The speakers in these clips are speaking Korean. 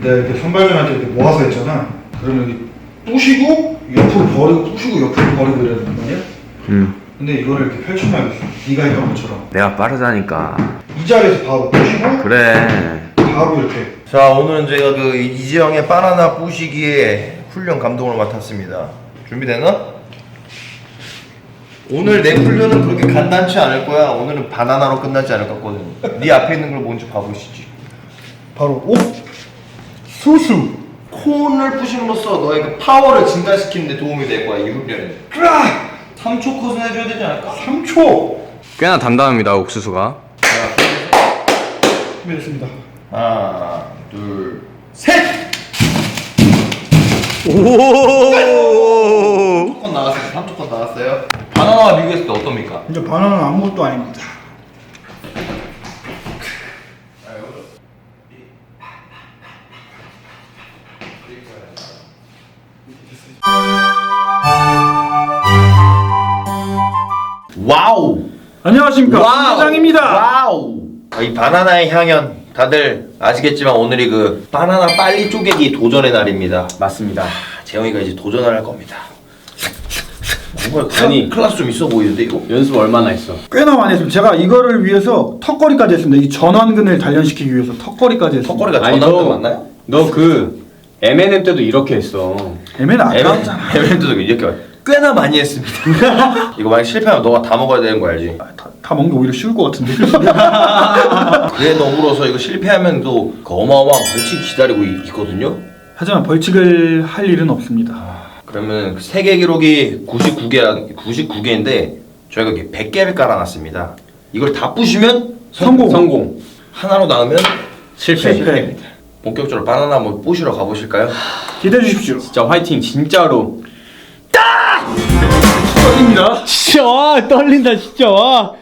내가 이렇게 선발전한테 이렇게 모아서 했잖아. 그러면 여기 부시고 옆으로 버리고 부시고 옆으로 버리고 이래야 된단 말이야. 응. 근데 이거를 이렇게 펼쳐놔야겠어. 네가 했던 것처럼. 내가 빠르다니까. 이 자리에서 바로 부시고 그래. 바로 이렇게. 자 오늘은 제가 그 이지영의 바나나 부시기에 훈련 감독을 맡았습니다. 준비되나? 오늘 내 훈련은 그렇게 간단치 않을 거야. 오늘은 바나나로 끝나지 않을 것 같거든. 네 앞에 있는 걸 먼저 봐보시지. 바로 오 수수. 콘을 부심으로써 너의 그 파워를 증가시키는 데 도움이 될 거야 이 훈련은. 끄라. 3초 컷은 해줘야 되지 않을까? 3초. 꽤나 단단합니다, 옥수수가. 준비됐습니다. 하나, 둘, 셋. 오! 컷 나갔어요. 3초 컷 나갔어요. 비교했을 때 어떻습니까? 이제 바나나는 아무것도 아닙니다. 와우. 안녕하십니까 회장입니다. 와우. 아, 이 바나나의 향연 다들 아시겠지만 오늘이 그 바나나 빨리 쪼개기 도전의 날입니다. 맞습니다. 재영이가 이제 도전을 할 겁니다. 뭔가 아니. 클라스 좀 있어 보이는데 이거? 연습 얼마나 했어? 꽤나 많이 했습니다. 제가 이거를 위해서 턱걸이까지 했습니다. 이 전완근을 단련시키기 위해서 턱걸이까지 했습니다. 턱걸이가 아니, 전화도 너- 맞나요? 너 그 M&M 때도 이렇게 했어. 애매는 아까웠잖아. 에멘트도 이렇게 말- 꽤나 많이 했습니다. 이거 만약 실패하면 너가 다 먹어야 되는 거 알지? 다, 다 먹는 게 오히려 쉬울 것 같은데. 그에 너무로서 이거 실패하면 또그 어마어마한 벌칙이 기다리고 있, 있거든요. 하지만 벌칙을 할 일은 없습니다. 그러면 그 세계 기록이 99개 99개인데 저희가 이렇게 100개를 깔아놨습니다. 이걸 다 부시면 성공. 성공. 하나로 나오면 실패. 실패. 본격적으로 바나나 한번 부시러 가보실까요? 기대해 주십시오. 진짜 화이팅, 진짜로. 떨립니다. 진짜 와 떨린다 진짜 와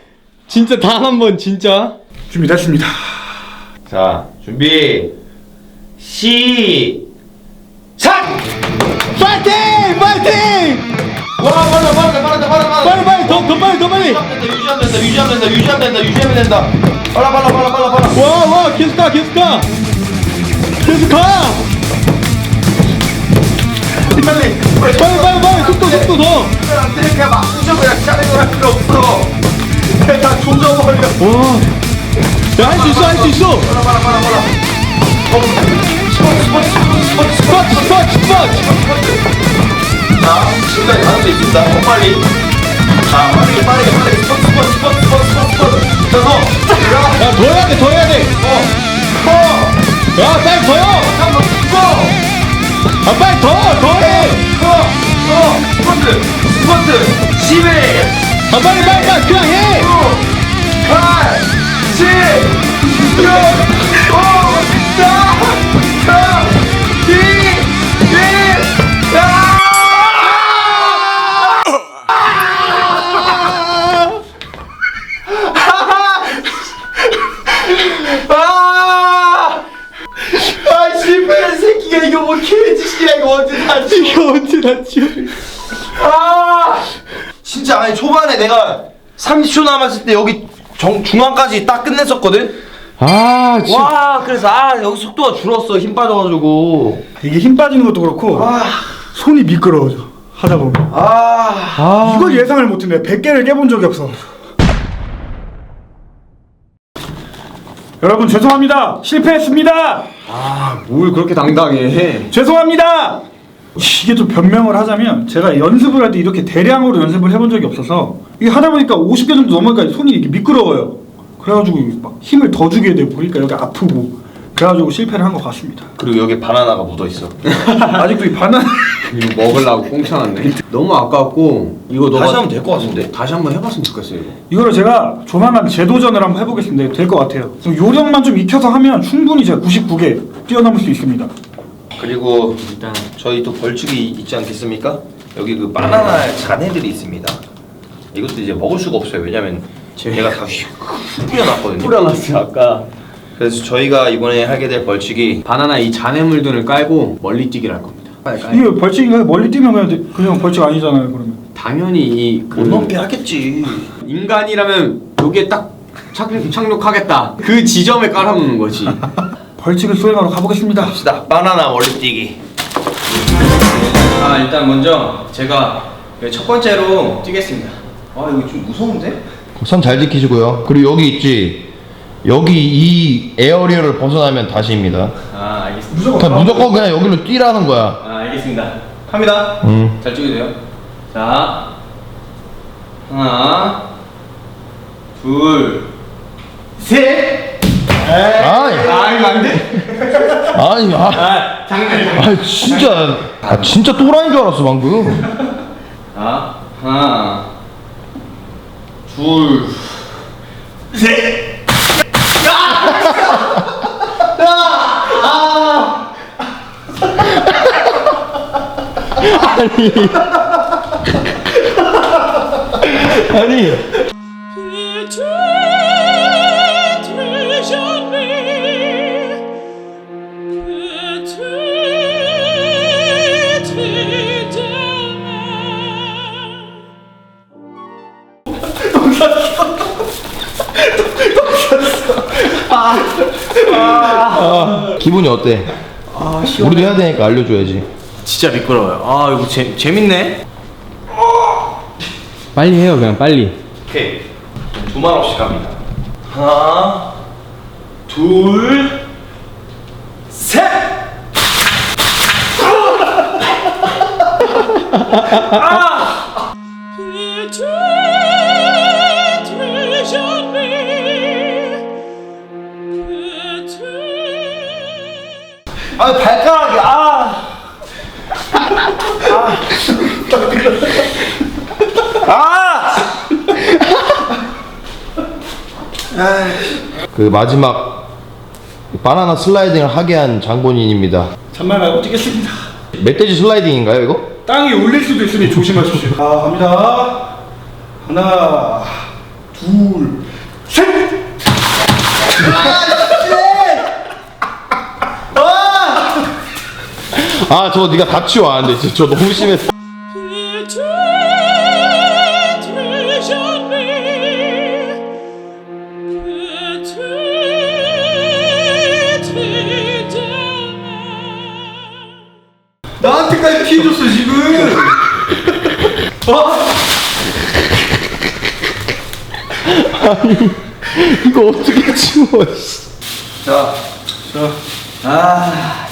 진짜 단한번 진짜 준비됐습니다. 자 준비 시작! 파이팅 파이팅 와 빨라 빨라 빨라 빨라 빨리 빨리 더, 더 빨리 더 빨리 유지하면 된다 유지하면 된다 유지하면 된다 유지하면 된다 빨라 빨라 빨라 빨라 빨라 와와 계속 가 계속 가 계속 가! 빨리 빨리. 빨리 빨리 속도 속도 더. 안돼. 그냥 막 부셔 그냥 짜증을 할 필요 없어. 그냥 다 조져버려. 와. 야, 할 수 있어, 할 수 있어! 빨라 빨라 빨라 빨라. 스포츠, 스포츠, 스포츠! 자 지금까지 가는 수 있습니다. 더 빨리. 자 빠르게 빠르게 빠르게 스포츠 스포츠 스포츠 스포츠 스포츠 스포츠 자서 야 야, 더 해야 돼, 더 해야 돼! 어! 어! 야, 빨리 더요! 아, 빨리 더! 더 해! 어! 어! 스포츠! 스포츠! 11! 아, 빨리, 빨리, 빨리! 그냥 해! 8! 7! 6! 아! 진짜 아니 초반에 내가 30초 남았을 때 여기 정, 중앙까지 딱 끝냈었거든? 아, 진짜. 와 그래서 아 여기 속도가 줄었어 힘 빠져가지고 이게 힘 빠지는 것도 그렇고 손이 미끄러워져. 하다 보면. 아 아, 이걸 예상을 못했네. 100개를 깨본 적이 없어. 여러분 죄송합니다. 실패했습니다. 아, 뭘 그렇게 당당해. 죄송합니다. 이게 좀 변명을 하자면 제가 연습을 할 때 이렇게 대량으로 연습을 해본 적이 없어서 이게 하다 보니까 50개 정도 넘으니까 손이 이렇게 미끄러워요. 그래가지고 막 힘을 더 주게 되고 그러니까 여기 아프고 그래가지고 실패를 한 것 같습니다. 그리고 여기 바나나가 묻어 있어 아직도 이 바나나 이거 먹으려고 꽁쳐놨네. 너무 아까웠고, 이거 너가. 다시 하면 될 것 같은데 다시 한번 해봤으면 좋겠어요, 이거. 이거를 제가 조만간 재도전을 한번 해보겠습니다. 될 것 같아요. 요령만 좀 익혀서 하면 충분히 제가 99개 뛰어넘을 수 있습니다. 그리고 일단. 저희 또 벌칙이 있지 않겠습니까? 여기 그 바나나 잔해들이 있습니다 이것도 이제 먹을 수가 없어요 왜냐면 제- 얘가 다 뿌려놨거든요 뿌려놨어, 아까. 그래서 저희가 이번에 하게 될 벌칙이 바나나 이 잔해물들을 깔고 멀리 뛰기를 할 겁니다. 이게 벌칙인가요? 멀리 뛰면 그냥, 그냥 벌칙 아니잖아요. 그러면 당연히 이그 못 넘게 하겠지 인간이라면 여기에 딱 착, 착륙하겠다. 그 지점에 깔아놓는 거지. 벌칙을 수행하러 가보겠습니다. 갑시다. 바나나 멀리뛰기. 아 일단 먼저 제가 첫 번째로 뛰겠습니다 아 이거 좀 무서운데? 선 잘 지키시고요. 그리고 여기 있지. 여기 이 에어리어를 벗어나면 다시입니다. 아 알겠습니다 무조건 그냥 무조건 그냥 여기로 뛰라는 거야. 아 알겠습니다 갑니다 음. 잘 찍으세요 자 하나 둘 셋 아이, 아 이거 안 돼? 아니, 아, 아 장난 아, 진짜, 아, 진짜 또라이인 줄 알았어 방금. 자 하나 둘 아니, Peut-être 기분이 어때? 우리도 해야 되니까 알려줘야지. 진짜 미끄러워요. 아 이거 재 재밌네. 빨리 해요 그냥 빨리 오케이. 두말 없이 갑니다. 하나, 둘, 셋. Peut-être 아 발가락이 아. 그 마지막 바나나 슬라이딩을 하게 한 장본인입니다. 잔말 말고 뛰겠습니다. 멧돼지 슬라이딩인가요 이거? 땅이 울릴 수도 있으니 조심하십시오. 자, 갑니다. 하나, 둘, 셋! 아, 저 네가 다치워 안 돼. 저 너무 jamais, peut-être demain. 나한테까지 피해줬어, 지금! 이거 어떻게 치워? 씨. 자, 자. 아.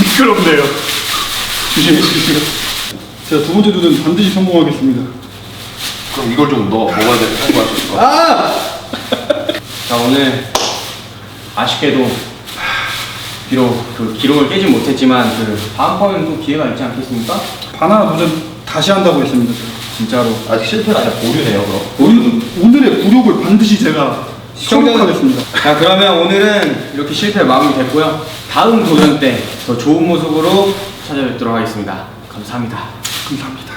미끄럽네요. 조심해 주시고. 제가 두 번째 도전 반드시 성공하겠습니다. 그럼 이걸 좀 넣어 먹어야 돼. 성공할 수 같아. 아! 자 오늘 아쉽게도 비록 그 기록을 깨진 못했지만 그 다음번에는 또 기회가 있지 않겠습니까? 바나나 도전 다시 한다고 했습니다. 제가. 진짜로 아직 실패가 아니라 보류네요. 그럼. 오늘, 오늘의 굴욕을 반드시 제가 성공하겠습니다. 자 그러면 오늘은 이렇게 실패 마무리 됐고요 다음 도전 때 더 좋은 모습으로 찾아뵙도록 하겠습니다. 감사합니다. 감사합니다.